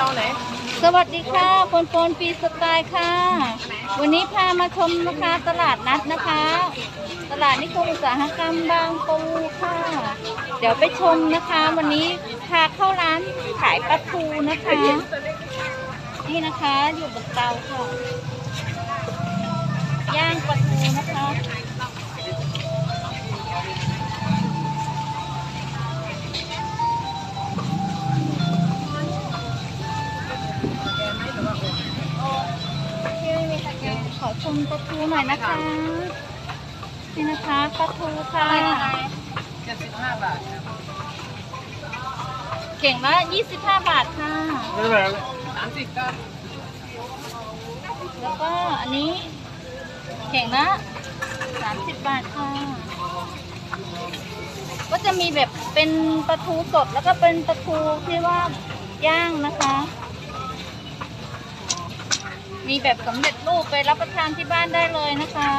เอาไหนสวัสดีค่ะปนปนปีสไตล์ค่ะ วันนี้พามาชมนะคะตลาดนัดนะคะ ตลาดนิคมอุตสาหกรรมบางปูค่ะ เดี๋ยวไปชมนะคะ วันนี้พาเข้าร้านขายปลาทูนะคะ นี่นะคะอยู่บนเตาค่ะ ย่างปลาทูนะคะ ชมปลาทูหน่อยนะคะนี่นะคะปลาทูค่ะเจ็ดสิบห้าบาทเก่งละ25บาทค่ะไม่แพงสามสิบก็แล้วก็อันนี้เก่งละ30บาทค่ะ ก็จะมีแบบเป็นปลาทูสดแล้วก็เป็นปลาทูที่ว่าย่างนะคะ มีแบบสำเร็จรูปไปรับประทานที่บ้านได้เลยนะคะ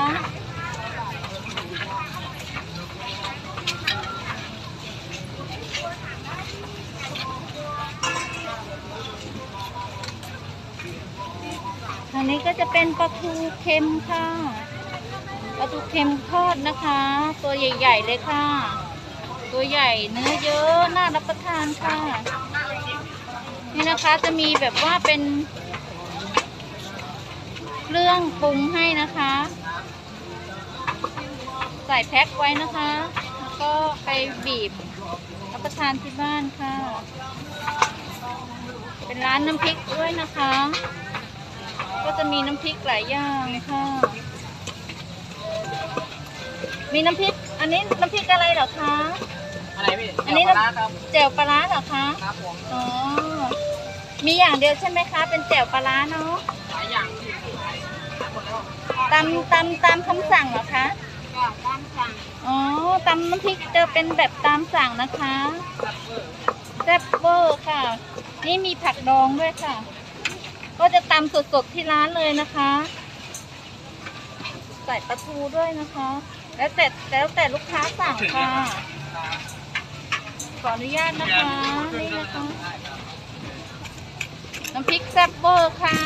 ทางนี้ก็จะเป็นปลาทูเค็มค่ะ ปลาทูเค็มทอดนะคะ ตัวใหญ่ ๆ เลยค่ะ ตัวใหญ่เนื้อเยอะ น่ารับประทานค่ะ นี่นะคะจะมีแบบว่าเป็น เครื่องปรุงให้นะคะ ใส่แพ็คไว้นะคะ แล้วก็ไปบีบรับประทานที่บ้านค่ะ เป็นร้านน้ำพริกด้วยนะคะ ก็จะมีน้ำพริกหลายอย่างค่ะ มีน้ำพริก อันนี้น้ำพริกอะไรเหรอคะ อะไรพี่อันนี้เดี๋ยวปลาร้าครับแจ่วปลาร้าเหรอคะ ครับผม อ๋อ มีอย่างเดียวใช่ไหมคะ เป็นแจ่วปลาร้าเนาะ หลายอย่างพี่หมดแล้ว ตำตำตามคำสั่งเหรอคะตามสั่งอ๋อตำน้ำพริกจะเป็นแบบตามสั่งนะคะแซ่บเวอร์ค่ะ นี่มีผักดองด้วยค่ะ ก็จะตำสดๆที่ร้านเลยนะคะ ใส่ปลาทูด้วยนะคะ แล้วแต่แล้วแต่ลูกค้าสั่งค่ะ ขออนุญาตนะคะนี่นะคะน้ำพริกแซ่บเวอร์ค่ะ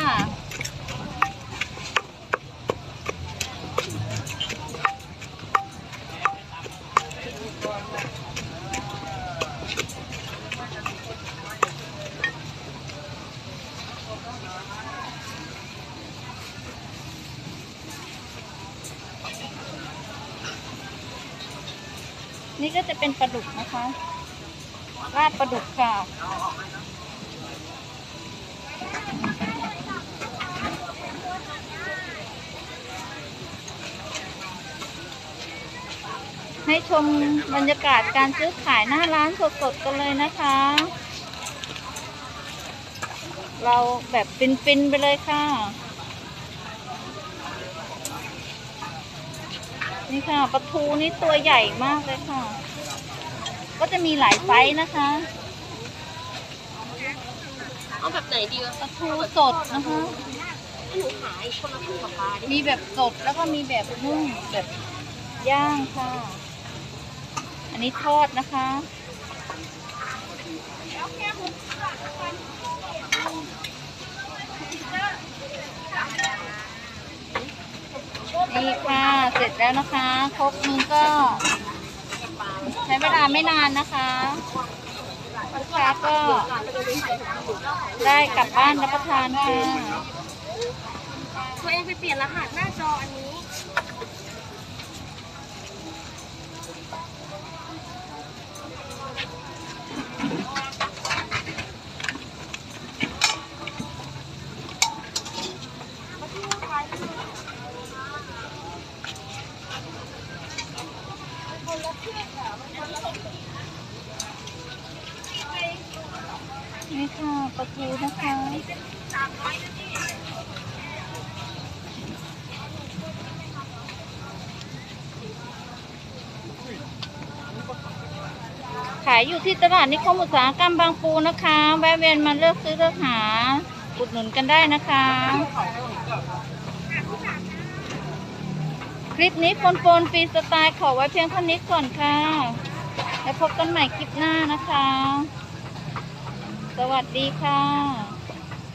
นี่ก็จะเป็นปลาดุกนะคะ ราดปลาดุกค่ะ ให้ชมบรรยากาศการซื้อขายหน้าร้านสดๆกันเลยนะคะ เราแบบฟินๆไปเลยค่ะ นี่ค่ะปลาทูนี่ตัวใหญ่มากเลยค่ะ ก็จะมีหลายไซส์นะคะเอาแบบไหนดีวะปลาทูสดนะคะหนูขายคนละครึ่งกับปลามีแบบสดแล้วก็มีแบบนุ่มแบบย่างค่ะ อันนี้ทอดนะคะ นี่ค่ะ เสร็จแล้วนะคะ ครกนึงก็ ใช้เวลาไม่นานนะคะลูกค้าก็ได้กลับบ้านรับประทานค่ะตัวเองไปเปลี่ยนรหัสหน้าจออันนี้ นี่ค่ะปลาทูนะคะ ขายอยู่ที่ตลาดนิคมอุตสาหกรรมบางปูนะคะ แวะเวียนมาเลือกซื้อเลือกหาอุดหนุนกันได้นะคะ คลิปนี้ปนปนฟรีสไตล์ขอไว้เพียงเท่านี้ก่อนค่ะ แล้วพบกันใหม่คลิปหน้านะคะ สวัสดีค่ะ